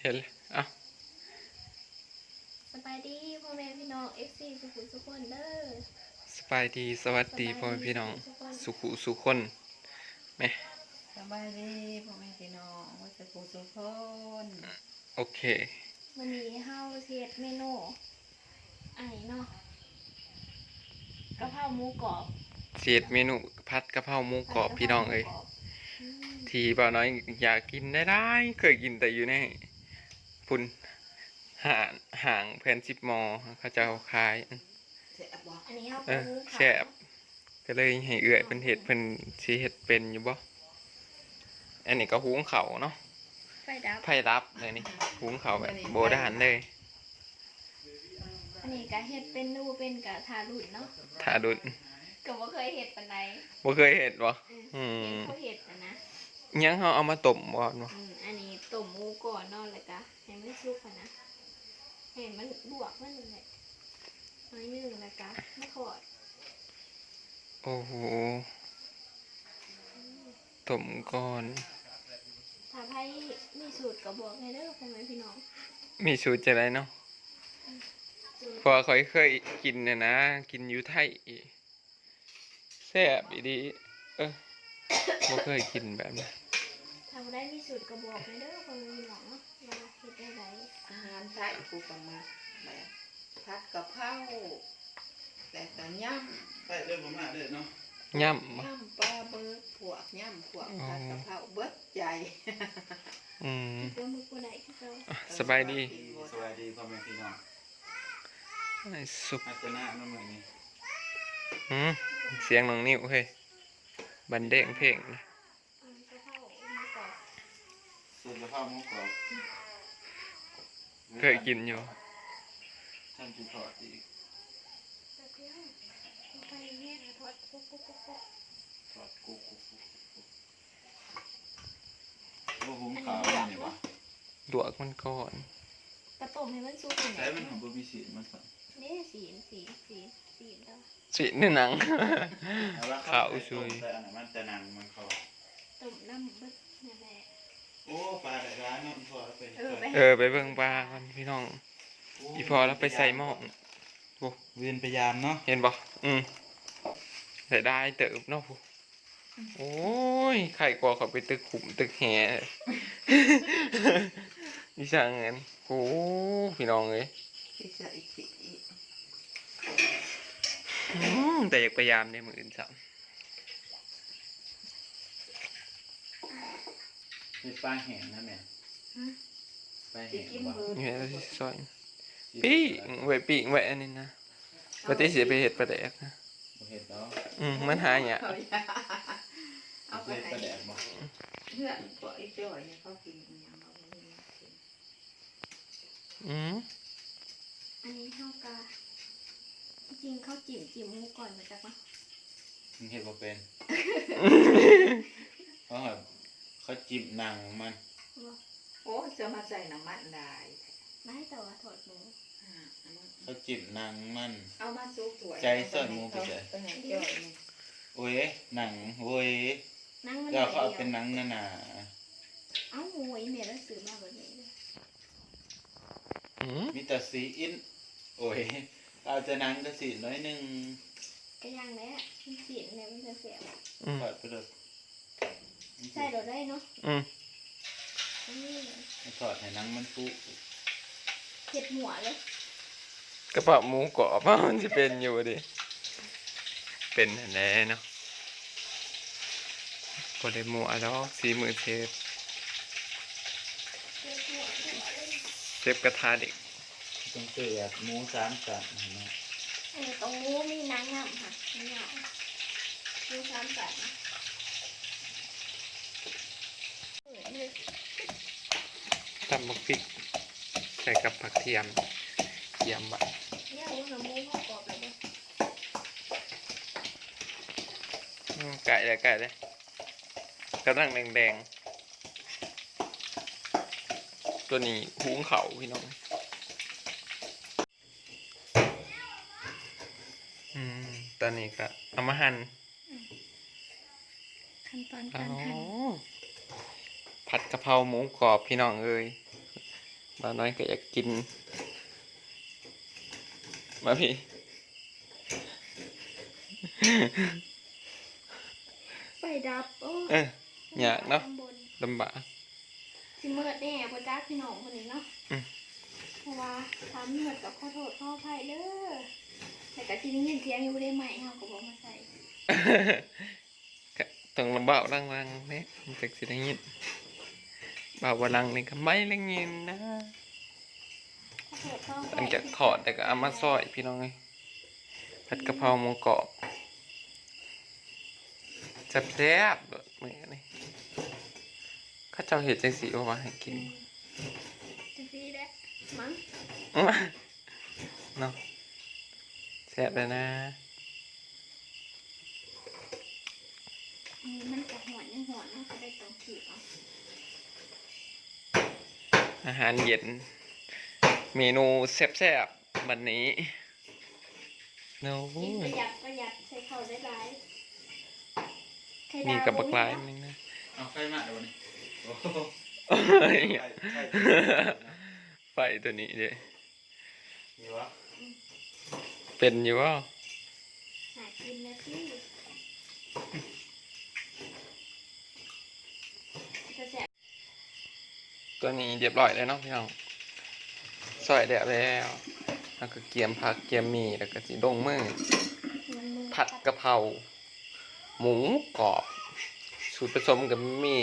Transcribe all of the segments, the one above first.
เห็นเลยเอ้าสบายดีพ่อแม่พี่น้อง FC สุขุมสุขคนเด้อสบายดีสวัสดีพ่อแม่พี่น้องสุขุสุขคนแม่สบายดีพ่อแม่พี่น้องว่าจะปูสุพนโอเควันนี้เฮาเฮ็ดเมนูไอ้เนาะกะเพราหมูกรอบเสียดเมนูพัดกะเพราหมูกรอบพี่น้องเอ้ยอืมทีบ่าวน้อยอยากกินได้ได้เคยกินแต่อยู่ใน พุ่นห่างห่างแผ่นสิบมอเขาจะเอาขายเสียบ่อันนี้เฮาเอเป็นอหมูขาวแซ่บก็เลยให้เอื้อยเป็นเห็ดเพิ่นสิเห็ดเป็นอยู่บ่อันนี้ก็หุงเขาวเนาะไฟดับไผ่รับเลยนี่หุงเขาวแบบโบราณเลยอันนี้ก็เฮ็ดเป็นนูเป็นกะทารุ่นเนาะถ้าดุนก็บ่เคยเฮ็ดปานใดบ่เคยเห็ดบ่อืมอืมเห็นเขาเฮ็ดนะนะยังเขาเอามาต้มก่อนบ่อืมอันนี้ต้มหมูก่อนเนาะแล้วก็ ให้มันสุกอะนะให้มันลวกมันนั่นแหละน้อยหนึงแล้วก็มาทอดโอ้โหต้มก่อน ถ้าไพ่มีสูตรก็บอกให้เด้อพ่อแม่พี่น้องมีสูตรจะไรเนาะสูตรเพราะว่าข้อยเคยกินน่ะนะ กินอยู่ไทยแซ่บอีดี เออบ่เคยกินแบบนั้นถ้าบ่ได้มีสูตรก็บอกให้เด้อพ่อแม่พี่น้อง เนาะว่าเฮ็ดได้ไดอาหารไทยปูประมาแบบผัดกะเพราแต่ก็ย่ไปเรื่องผมมาเด้อเนาะย่ำำบ่ย่ำปลาเบิดพวกย่ำพวกผัดกะเพราเบิดใจอืมเพื่อมือบ่ได้คือเก่าอะสบายดีสวัสดีพ่อแม่พี่น้องไอ้สุปอาจารย์น้ำมือนี้อืมเสียงน้องนิ้วเฮ้ยบันเด้งเพลงนะอืมกะเพราหมูกรอบสูตรกะเพราหมูกรอบ เคยกินอยู่ท่านกินทอดอีกแต่เพียงไปเฮ็ดทอดปุ๊บปุ๊บปุ๊บปุ๊บทอดกุ๊กกุ๊กกุ๊กกุ๊กโอ้หุงขาวนี่วะลวกมันก่อนกระต้มให้มันสุกนี่แหใช้ละมันของบะหมี่สีมันสั่นนี่สีสีสีสีเด้อสิในหนังแต่ว่าข้าวใส่ซุยต้มแต่อันนั้นมันจะหนังมันเขาต้มน้ำเบิดนั่นแหละ โอ้ปลาได้ร้านเนาะพอแล้วไปเออไปเออไปเบิ่งปลากันพี่น้อง อีพอแล้วไปใส่หม้อโอ้เวียนพยายามเนาะเห็นบ่อืมใส่ได้เติบเนาะผู้โอ้ยไข่กว่าเขาไปตึกขุมตึกแห่ดิช่างเงินโอ้พี่น้องเอ้ยที่จะอีกทีอืมแต่อยากพยายามในมืออื่นซ้ เป็นปลาแห้งนะแม่ปลาที่แห้งกินบ่เบิดำเนี่ยที่ซอยปีกไว้ปีกไว้อันนี้นะปฏิเสธไปเห็ดประแดกนะบ่เห็ดเนาะอืมมันหาเนี่ยเอาอย่าเอาไปเห็ดปให้ลาแดกบ่เพื่อนพวกไอ้จ้อยเนี่ยเขากินอหย่างเราไม่ได้กินอืมอันนี้เท่ากับจริงๆเขาจิ้มจิ้มหมูก่อนมาจากว่ามึงเห็ดบ่เป็นเพราะว่า เขาจิ้มหนังมันโอ้จะมาใส่น้ำมันได้ไม่แต่ว่าถอดหมูอ่าอันนั้นเขาจิ้มหนังมัน เอามาซุกถ้วยใจเสิร์ฟหมูไปเฉยไปให้จ้อยนี่โอ้ยหนังโอ้ยนั่งมันเดี๋ยวหเขาน่อยเอาเป็นเดียวหนังหนาเอ้าโอ้ยเมียแล้วซื้อมาแบบนี้เลยอืมๆมีแต่สีอินโอ้ยเอาแต่หนังก็สีน้อยหนึงก็ยังแหละมันสีเนี่ยมันจะเสียบอืมทอดไปเลย ใช่เราได้เนาะอืมนี่ทอดให้หนังมันฟุเห็ดหัวเลยกระเพาะหมูกรอบมันจะเป็นอยู่ดิเป็นแน่เนาะก็ได้หมูอะแล้วสีมือเชฟเห็ดหัวเห็ดหัวเลยเชฟกระทะเด็กต้องเสือกหมูสามสันเห็นไหมเออตรงนู้นมีนางงามค่ะนางงามดูสามสัตว์นะเออเนี่ย ตำบักพริกใส่กับผักเทียมเทียมบะเนี่ยหัวหมูเขากรอบเลยเนี่ยอืมไก่เลยไก่เลยกระดังแดงๆ ตัวนี้หุงเขาพี่น้องอืมตอนนี้ก็เอามาหั่นขั้นตอนอ๋การหั่นอผั ดกะเพราหมูกรอบพี่น้องเอ้ยบ้าวน้อยก็อยากกิน มาพี่ ไฟดับโอ้เอออยากเนาะข้งบนลำบาก สิเมิดแน่พ่อจ้าพี่น้องคนนี้เนาะอืม เพราะว่าทำเมิดกับขอโทษขออภัยเด้อแต่กะที่นี่ยินเสียงอยู่ได้ไหมเฮาก็บอกมาใส่ก็ต้องลำบากลังลังๆเนี่ยมันจะสิได้ยิน บ่าวว่าลังนี่ก็ไม่ได้ยินนะขอโทษขออภัยหลังจากถอดแต่ก็เอามาซอยพี่น้องเลยผัดกะเพราหมูกรอบแซ่บๆโดดมือนี่เข้าเจ้าเห็ดจังสีออกมาให้กินจะซีแหละมั้งเนาะแซ่บเลยนะอืมมันกะหอนยังหอนเนาะก็ได้ต้องขีดเอา อาหารเย็น เมนูแซ่บๆวันนี้โน้กินประยหยัดประหยัดใช้ข้าวได้หลายไข่มีดาวกับบักลายบ่นึงนะเอาไฟมาเดี๋ยวนี้โอ้โหเฮ้ยไฟไฟไฟตัวนี้เด้มีวะเป็นอยู่ว่าหากินนะพี่จะแสบ ตัวนี้เรียบร้อยแล้วเนาะพี่น้องซอยเดียวแล้วแล้วก็เกียมผักเกียมหมีแล้วก็สิลงมือมันมือผัดกะเพราหมูกรอบสูตรผสมกับมี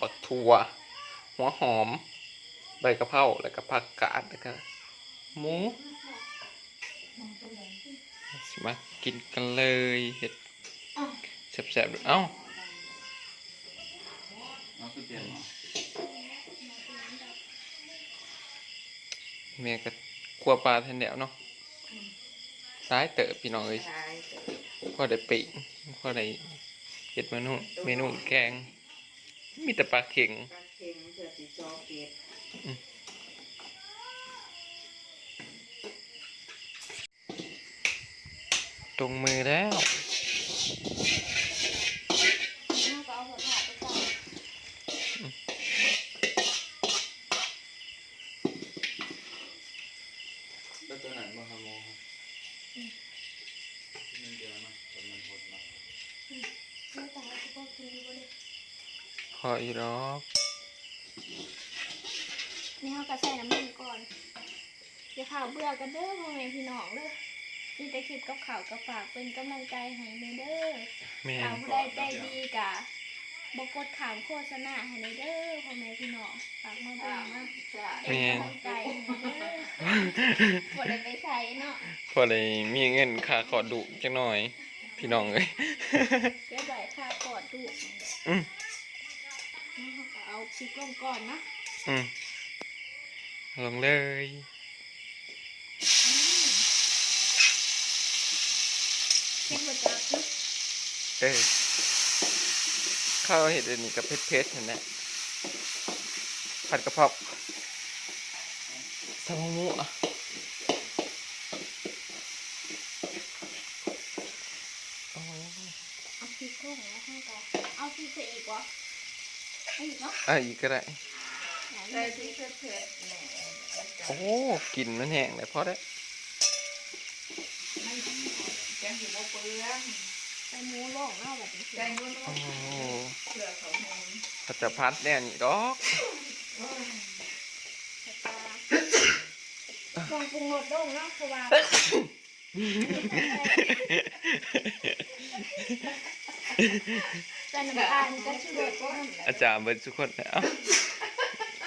บักทั่วหัวหอม ใบกะเพราแล้วก็ผักกาดแล้วก็หมูมากินกันเลยเห็ดแซ่บๆดูเอ้า เอาคือเปลี่ยนหมอ แม่ก็ครัวปลาแทนเดียวเนาะซ้ายเต๋อพี่น้องเอ้ยใช่พอได้ปิงพอได้เห็ดเมนูเมนูแกง มีแต่ปลาเข็งปลาเค็มเพื่อสีซอเกตตรงมือแล้ว น้าก็เอาหัวถาดไปก่อน แล้วตัวไหนมาขโมยครับที่มันเดียวนะแต่มันหดนะ ไม่ต้องเอาไปกินดีกว่าเลย ข ออีกรอบนี่เขาก็ใส่น้ำมันก่อนอย่าข่าวเบื่อกันเด้อพ่อแม่พี่น้องเด้อนี่แต่คลิปกับข่าวกับฝากเป็นกำลังใจให้เลยเด้อแม่ข่าวผู้ใดใจดีกะบกดข่าวโฆษณาให้เลยเด้อพ่อแม่พี่น้องฝากมาเบิ่งมาใช่เป็นกำลังใจให้เด้อบ่ได้ไปใส่เนาะพอได้มีเงินค่าขอดุจังหน่อย พี่น้องเอ้ยเก็บไว้ค่ากอดลูก อืมแล้ว เขาก็เอาพริกลงก่อนนะอืมลงเลยเช็ดบดจับนะเอ้ยข้าวเห็ดอันนี้กับเพชรๆเห็นไหมผัดกะเพราสมหมูอะโอ้ เอาพริกลงแล้วให้ก่อนเอาพริกใส่อีกวะเอาอีกเนาะอะอีกก็ได้ ใส่ที่เผ็ดๆเนี่ยโอ้กลิ่นมันแห้งเลยพอได้มันแกงหิวเปลืองใส่หมูลงเนาะแบบนี้แกงนุ่นโอ้เปลือกของมันเขาจะพัดแน่นี่ดอกลองปรุงรสลงเนาะเพราะว่าใส่น้ำตา ลก็ชูรสก็อาจารย์เบิร์ทุกคนเอ้า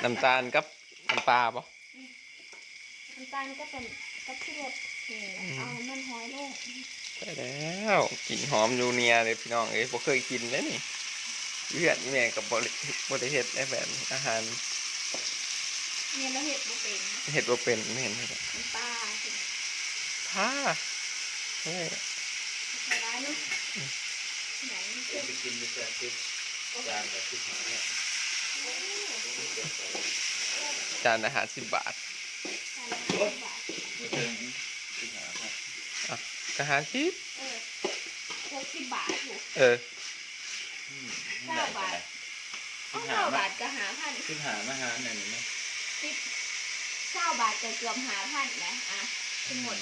น้ำตาลกับน้ำปลาปะน้ำตาลก็เป็นก็ชูรสนี่เอาน้ำมันหอยลงใช่แล้วกลิ่นหอมยูเนียเลยพี่น้องเอ้ยผมเคยกินแล้วนี่เพื่อนนี่แม่กับบริบริเฮ็ดได้แบบนี้อาหารเนี่ยแล้วเห็ดบุเป็นเฮ็ดว่าเป็นไม่เห็นเลยน้ำปลาใช่ไหมท่าเฮ้ย ใส่ได้เนาะไหนมัน เดี๋ เป็ ยวน ไป กินไปแซ่บติ๊บจานแบบที่หาเนี่ยจานอาหารสิบบาทบาทไม่เชิงที่หาครับอาหารสิบเออหกสิบบาทอยู่เอออืมเก้าบาทที่เก้าหามาบาทก็หาพันที่หามาหาเนี่ยเห็นไหมสิบบาทจะเกือบหาพันนะอะทั้งหมด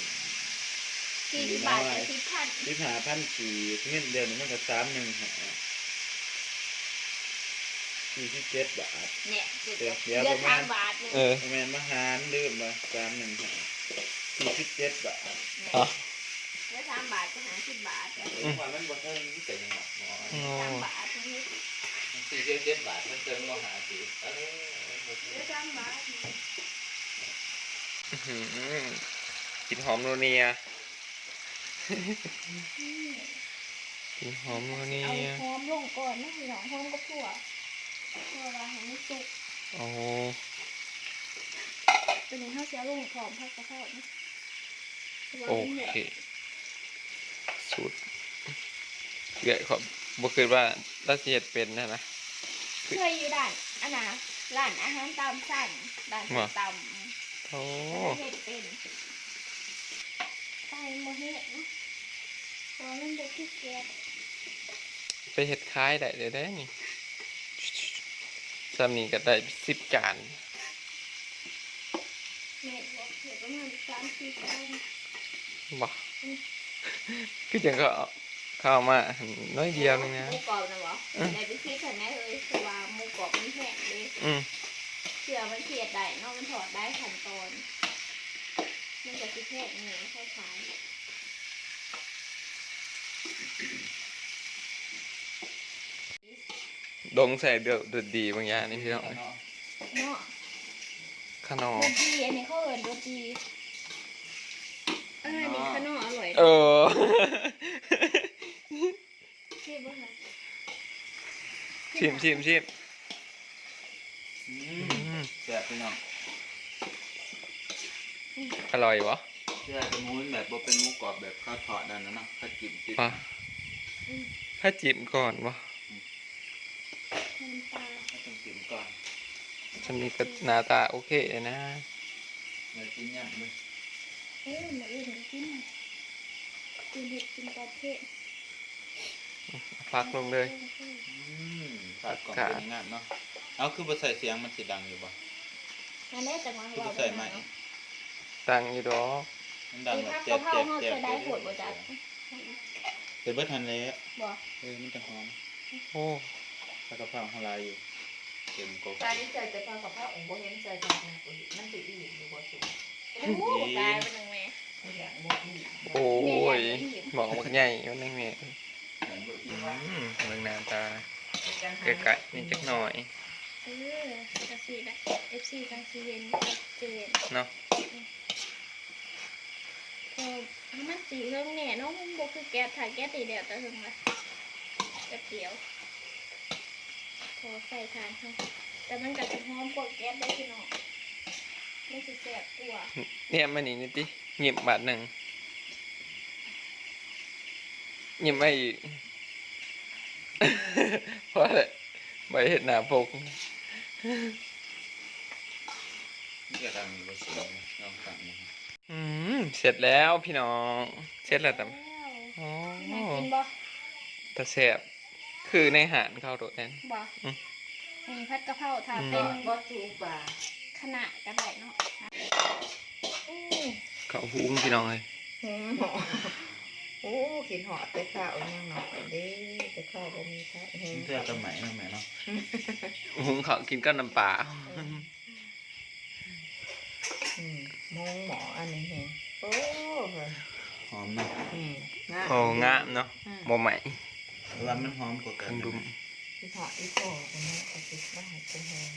สี่สิบบาทจะสิบพันที่หาพันกี่เงินเดือนมันก็สามหนึ่งหา สี่สิบเจ็ดบาท เนี่ยเดืเดี๋อยวดเดี๋ยวเดือดประมาทาณงบาทเลยเออแมนมหารลืมมาสามหนึ่งหาสี่สิบเจ็ดบาทเนี่ยอะเดือดทางบาทจะหาสิบบาทอะอืม ว่ามันบ่เท่านี้เป็นยังไงหมอโอ้ทางบาทตรงนี้สี่สิบเจ็ดบาทมันเติมเราหาสิเออเดือดทางบาทอื้อหือกินหอมโนเนียนี่กินหอมโนเนีเอาย หอมลงก่อนนะพี่น้องหอมกับถั่ วถั่วว่าให้มันสุกโอ้ตัวนี้เขาจะลงหอมผักกระเพราะนะตัวโอนี้เนี่ยเคสูตรเกลือขอบบ่คิดว่าเราสิเฮ็ดเป็นนะนะเคยอยู่ด่านอันน่ะร้านอาหารตามสั่งด่านว่ะตโอ้ำเห็ดเป็นไปโมเห็ดเนาะตอนนั้นเด็กที่แก๊สไปเฮ็ดคล้ายได้เดี๋ยวได้นี่ ซ้ำนี้ก็ได้10จานแม่บอกเห็ดประมาณสามสี่จานบ่คือจังก็เอาเข้าวมาน้อยเดียวนึงนะหมูกรอบนะบออืมได้ไปคิดกันแน่เลยคือว่าหมูกรอบมันแห้งเลยอืมเชื่อมันเทียดได้เนอกมันถอดได้ขั้นตอน มันจะคิดแห้งนี่ไม่ค่อยขาย ดงใส่เดือดเดือดดีบางอย่างนี่พี่น้องเนาะขนมโรตีอันนี้เขาเอินโรตีเอออันนี้ขนมอร่อยเออชิมบ้างนะชิมชิมชิมอือืมมแซ่บพี่น้องอร่อยวะเชื่อจะมูนแบบบ่เป็นหมูกรอบแบบข้าวทอดนั่นนะเนาะข้าวจิ้มจิ้มปะถ้าจิ้มก่อนวะ น้ำตาล ข้าวต้มจิ้มก่อน ฉันนี้ก็หน้าตาโอเคเลยนะเดี๋ยวกินยำเลยเอ้ยมาอื่นก็กินกินเห็ดกินปลาเทศพักลงเลยอืมผัดก่อนเป็นยังไงเนาะ เอาคือบ่ใส่เสียงมันสิดังอยู่บ่อันนี้แต่มาคือเราบ่ใส่ไม้ตังอยู่ดอกมันดังไอ้แบบผักแจ๊กะบเพราแจ๊บเขาแจ๊บจะได้ผลบ่จัดเป็นเบิดทันแล้วบ่เออมันจะหอม โอ้ผัดกะเพราของลายอยู่ เต็มกบตานี้ใจจะพากับพระองค์บ่เห็นใจกันนะกูมันสิอีกอยู่บ่สุดโอ้โหตายไปหนึ่งแม่ไม่อยากบ่อีกโอ้ยหมองมันใหญ่อยู่นั่นแม่เหมือนบ่กินอืมเบิ่งหน้าตาจังหาเกะกะนี่จักหน่อยเออกระสีนะ FC จังสีเห็นชัดเจนเนาะพอมันสีเรื่องแหน่เนาะมันบ่คือแก๊สถ่ายแก๊สตีเดียวแต่ถึงละแป๊บเดียว พอใส่ทานค่ะแต่มันก็จะหอมกว่าแก๊สได้พี่น้องไม่สิแซ่บกว่าเนี่ยมานี่นี่ติหยิบบาทหนึ่งหยิบมาอีกเพราะอะไรใบเห็ดหนาปกนี่ก็ดังอยู่บ่สุดเลยลองฟังดูอืมเสร็จแล้วพี่น้อง เสร็จแล้วแต่แล้วโอ้น่ากินบ่แต่แซ่บ คือในอาหารเข้าโดดแน่นบ่อืม มีผัดกะเพราทาอืมเป็นบ่ถูกป่าขนาดก็ได้เนาะอือเขาหุงพี่น้องเลยหืมหมอโอ้กินหอดแต่ข้าวยังหน่อยเด้แต่ข้าวบ่มีข้าวแห้งเทื่อสมัยนั่นแหละเนาะหุงเขาวกินก็น้ำปลาอืมมงหมออันนี้แห้งโอ้หอมเนาะอืมงาโอ้งามเนาะอืม บ่ใหม่ เวลามันหอมกว่ากัทั้นงดุมอีหอดอีโป้อันนี้ก็สิว่าให้เป็นแห้ง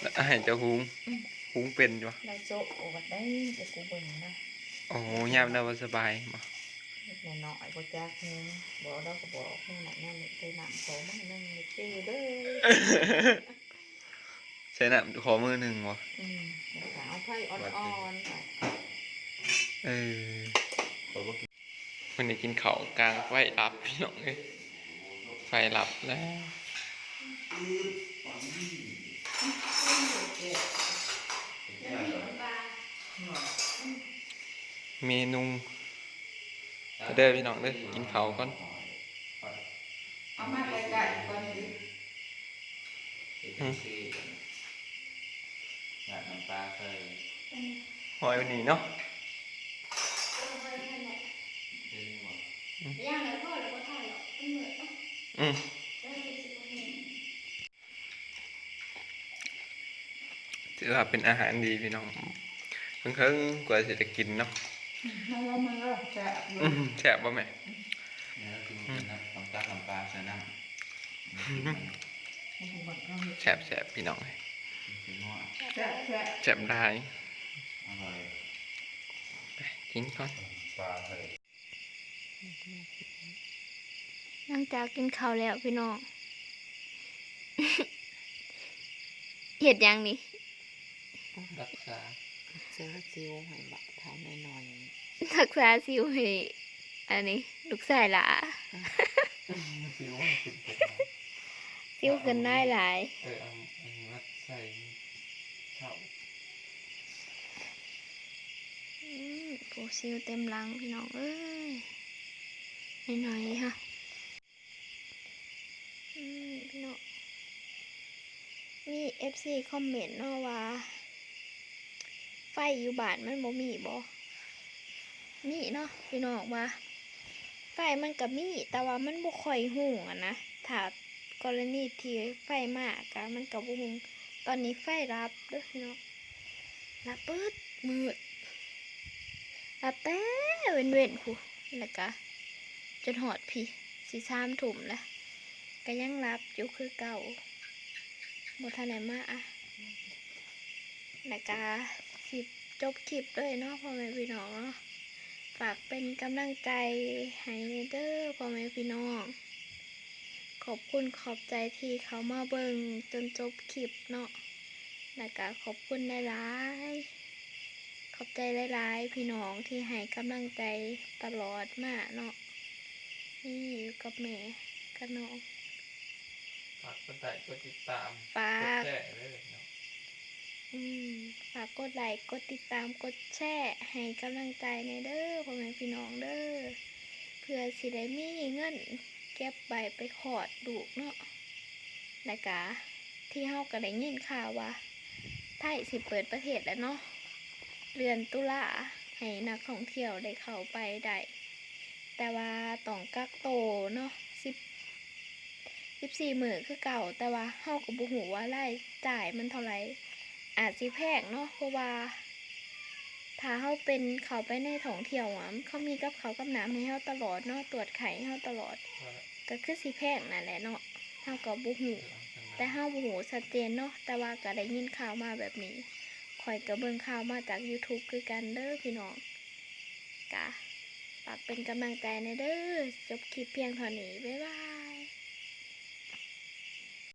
แล้วอาหารจะหุงหุงเป็นอยู่วะเราโจ๊ะโอ้ได้แต่กูเบิ่งนะโอ้ยามเราบ่สบายบ่แม่น้อยบ่จักแฮงบ่เราก็บอกแม่น่ะนั่นไปนำของมาให้นั่งนี่จื้อเด้อใช้น้ำขอมือหนึ่งวะอืมแล้วก็เอาไผ่อ่อนๆไปเออเพราะว่ากินวันนี้กินเขาวกลางไฟรับพี่น้องเลย ไฟรับแล้วเมนูเด้อพี่น้องเด้อกินเขาวก่อนเอามาใกล้ๆก่อนดิเฮ็ดจังซี่อยากน้ำปลาเคยอันนี้หอยวันนี้เนาะ เอาไว้นั่นแหละย่างแล้วพ่อแล้วก็ถ่ายหรอกมันเหมือนเนาะ อืม แล้วมันเป็นสิบกว่าเมตร ถือว่าเป็นอาหารดีพี่น้องเพิ่งเพิ่งกว่าจะกินเนาะมันก็มันก็แซ่บอยู่อืมแซ่บป่ะแม่เนี่ยก็คือเป็นน้ำน้ำตาลน้ำปลาใส่น้ำมันก็มีแซ่บแซ่บพี่น้องคือนัวแซ่บแซ่บแซ่บได้อร่อยไปกินก่อนปลาเลยหลังจากกินข้าวแล้วพี่น้องเห็ดยังนี่ รักษาเสื้อซิวให้บักทานหน่อยรักษาสิวให้อันนี้ลูกชายหลาซิวให้กินเผ็ดสิวขึ้นได้หลายเออเอาอันนี้มาใส่เท่าอืมโปูซิวเต็มหลังพี่น้องเอ้ยหน่อยๆค่ะอืมพี่น้องมีเอฟซีคอมเมนต์เนาะว่าไฟอยู่บ้านมันบ่มีบ่มีเนาะพี่น้องว่า ไฟมันก็มี แต่ว่ามันบ่ค่อยหุ่งอะนะถ้ากรณีที่ไฟมากอะมันก็บ่หุ่งตอนนี้ไฟรับเด้อพี่น้องรับเปิดมืดรับแต่เว้นเว้นผู้แล้วก็จนหอดพี่สีสามถุ่มแล้วก็ยังรับอยู่คือเก่าหมดทันไหนมาอะแล้ วก็สิจบคลิปด้วยเนาะพ่อแม่พี่น้องเนาะฝากเป็นกำลังใจให้เด้อพ่อแม่พี่น้อง ขอบคุณขอบใจที่เขามาเบิ่งจนจบคลิปเนาะแล้วก็ขอบคุณหลายๆขอบใจหลายๆพี่น้องที่ให้กำลังใจตลอดมาเนาะนี่อยู่กับแม่กับน้องฝากกดไลค์กดติดตามฝาก กดแชร์เลยเนาะอืม ฝากกดไลค์กดติดตามกดแชร์ให้กำลังใจในเด้อพ่อแม่พี่น้องเด้อเพื่อสิได้มีเงินเก็บใบไปขอดลูกเนาะแล้วก็ที่เฮาก็ได้ยินข่าวว่าไทยสิเปิดประเทศแล้วเนาะเดือนตุลาให้นักท่องเที่ยวได้เข้าไปได้แต่ว่าต้องกักโตเนาะสิบสิบสี่หมื่นคือเก่า แต่ว่าเฮาก็บ่ฮู้ว่ารายจ่ายมันเท่าไหร่ อาจสิแพงเนาะเพราะว่าถ้าเขาเป็นเขาไปในท่องเที่ยวอะเขามีกับเขากับน้ำให้เขาตลอดเนาะตรวจไข่ให้เขาตลอด ก็คือสิแพงนั่นแหละเนาะเฮาก็บ่ฮู้แต่เฮาบ่ฮู้ชัดเจนเนาะแต่ว่าก็ได้ยินข่าวมาแบบนี้ข่อยก็เบิ่งข่าวมาจาก YouTube คือกันเด้อพี่น้องกะฝากเป็นกำลังใจในเด้อจบคลิปเพียงเท่านี้บ๊ายบาย